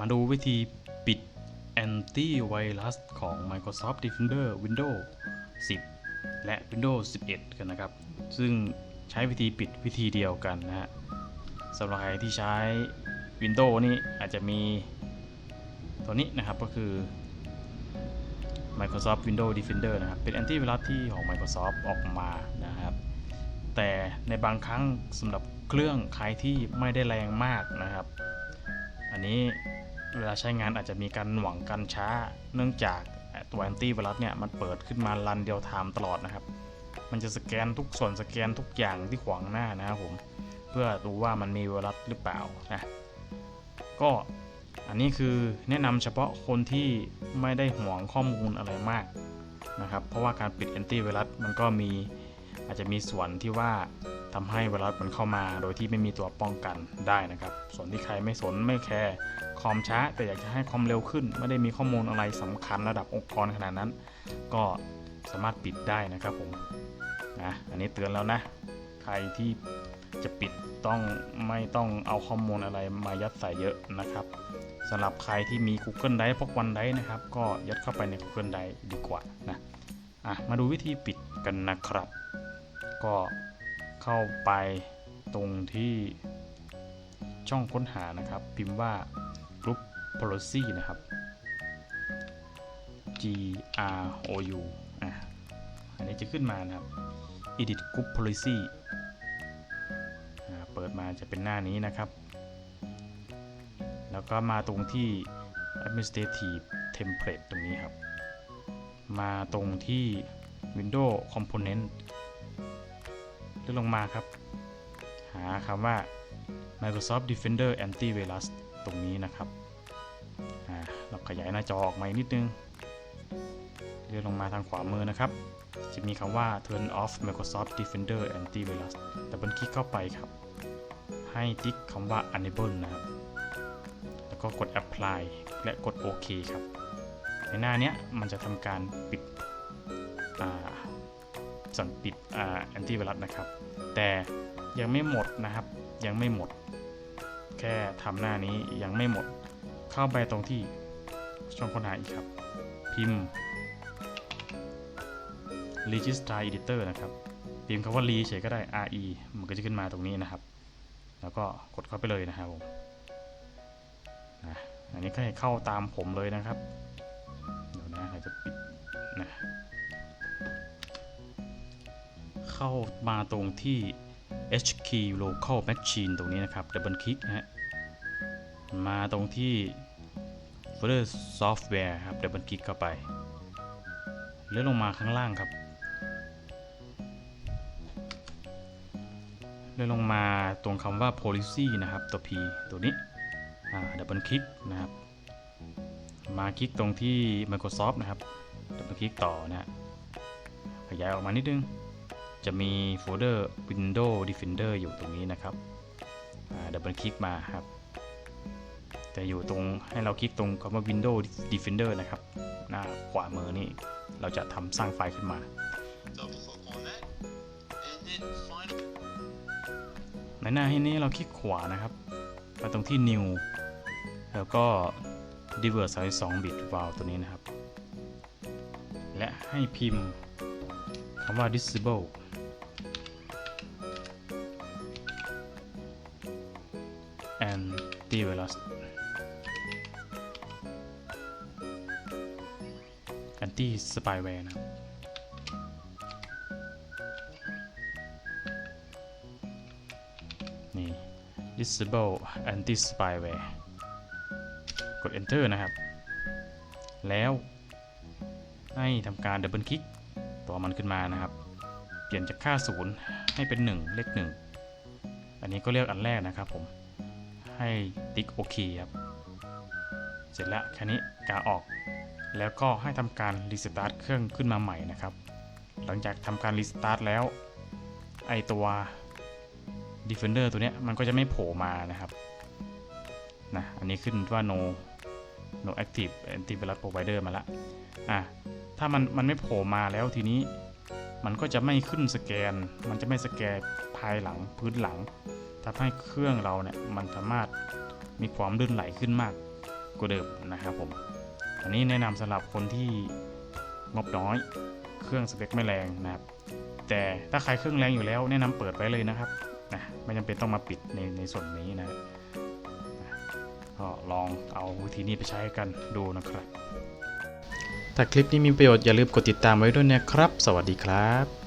มาดูวิธีปิด anti virus ของ Microsoft Defender Windows 10 และ Windows 11 กันนะครับ ซึ่งใช้วิธีปิดวิธีเดียวกันนะฮะสำหรับใครที่ใช้ Windows นี่อาจจะมีตัวนี้นะครับก็คือ Microsoft Windows Defender นะครับ เป็นแอนตี้ไวรัสที่ของ Microsoft ออกมานะครับ แต่ในบางครั้งสำหรับเครื่องใครที่ไม่ได้แรงมากนะครับ อันนี้ เวลาใช้งานอาจจะมีการหน่วงการช้า เนื่องจากตัวแอนตี้ไวรัสเนี่ยมันเปิดขึ้นมารันเดียวไทม์ตลอดนะครับ มันจะสแกนทุกส่วนสแกนทุกอย่างที่ขวางหน้านะครับผม เพื่อดูว่ามันมีไวรัสหรือเปล่านะก็อันนี้คือแนะนำเฉพาะคนที่ไม่ได้ห่วงข้อมูลอะไรมากนะครับ เพราะว่าการปิดแอนตี้ไวรัสมันก็มีอาจจะมีส่วนที่ว่า ทำให้ไวรัสมันเข้ามาโดยที่ไม่มีตัวป้องกันได้นะครับ ส่วนที่ใครไม่สนไม่แคร์คอมช้า แต่อยากจะให้คอมเร็วขึ้น ไม่ได้มีข้อมูลอะไรสำคัญระดับองค์กรขนาดนั้น ก็สามารถปิดได้นะครับผมนะอันนี้เตือนแล้วนะ ใครที่จะปิดต้องไม่ต้องเอาข้อมูลอะไรมายัดใส่เยอะนะครับสำหรับใครที่มี Google Drive พวกวันไดนะครับ ก็ยัดเข้าไปใน Google Drive ดีกว่านะอะมาดูวิธีปิดกันนะครับ ก็ เข้าไปตรงที่ช่องค้นหานะครับ พิมพ์ว่า group policy นะครับ G R O U อะอันนี้จะขึ้นมานะครับ edit group policy อ่าเปิดมาจะเป็นหน้านี้นะครับ แล้วก็มาตรงที่ administrative template ตรงนี้ครับ มาตรงที่ windows component ลื่อนลงมาครับ หาคำว่า Microsoft Defender Antivirus ตรงนี้นะครับอ่าเราขยายหน้าจอออกมานิดนึง เลื่อนลงมาทางขวามือนะครับ จะมีคำว่า Turn off Microsoft Defender Antivirus ดับเบิลคลิกเข้าไปครับ ให้ติ๊กคำว่า Enable นะครับ แล้วก็กด Apply และกดโอเครับ ในหน้านี้มันจะทำการปิด สั่งปิดแอนตี้ไวรัสนะครับ แต่ยังไม่หมดนะครับ ยังไม่หมด แค่ทำหน้านี้ยังไม่หมด เข้าไปตรงที่ช่องค้นหาอีกครับ พิมพ์ Register Editor นะครับ พิมพ์คำว่า re เฉยก็ได้ re มันก็จะขึ้นมาตรงนี้นะครับ แล้วก็กดเข้าไปเลยนะครับผมนะอันนี้ก็ให้เข้าตามผมเลยนะครับ เดี๋ยวนะเราจะปิดนะ เข้ามาตรงที่ HK Local Machine ตรงนี้นะครับ ดับเบิลคลิกนะฮะ มาตรงที่ Folder Software ครับ ดับเบิลคลิกเข้าไป เลื่อนลงมาข้างล่างครับ เลื่อนลงมาตรงคำว่า policy นะครับ ตัว P ตัวนี้ ดับเบิลคลิกนะครับ มาคลิกตรงที่ Microsoft นะครับ ดับเบิลคลิกต่อนะฮะขยายออกมานิดนึง จะมีโฟลเดอร์ Windows Defender อยู่ตรงนี้นะครับดับเบิลคลิกมาครับแต่อยู่ตรงให้เราคลิกตรงคำว่า Windows Defender นะครับ หน้าขวามือนี่เราจะทำสร้างไฟล์ขึ้นมา Double click on that, and then find ในหน้าที่นี้เราคลิกขวานะครับไปตรงที่ New แล้วก็ Divert 32 bit valve ตัวนี้นะครับ และให้พิมพ์คำว่า disable antivirus anti spyware นะครับนี่ disable anti spyware กด enter นะครับ แล้วให้ทำการดับเบิลคลิกตัวมันขึ้นมานะครับ เปลี่ยนจากค่า 0 ให้เป็น 1 เลข 1 อันนี้ก็เรียกอันแรกนะครับผม ให้ติ๊กโอเคครับเสร็จแล้วแค่นี้กาออก แล้วก็ให้ทำการรีสตาร์ทเครื่องขึ้นมาใหม่นะครับ หลังจากทำการรีสตาร์ทแล้วไอตัว Defender ตัวเนี้ยมันก็จะไม่โผล่มานะครับนะอันนี้ขึ้นว่า no no active antivirus provider มาละอะถ้ามันมันไม่โผล่มาแล้วทีนี้มันก็จะไม่ขึ้นสแกน มันจะไม่สแกนภายหลังพื้นหลัง ทำให้เครื่องเราเนี่ยมันสามารถมีความลื่นไหลขึ้นมากกว่าเดิมนะครับผม อันนี้แนะนำสำหรับคนที่งบน้อย เครื่องสเปคไม่แรงนะครับ แต่ถ้าใครเครื่องแรงอยู่แล้วแนะนำเปิดไว้เลยนะครับนะไม่จำเป็นต้องมาปิดในในส่วนนี้นะครับนะก็ลองเอาวิธีนี้ไปใช้กันดูนะครับ ถ้าคลิปนี้มีประโยชน์อย่าลืมกดติดตามไว้ด้วยนะครับ สวัสดีครับ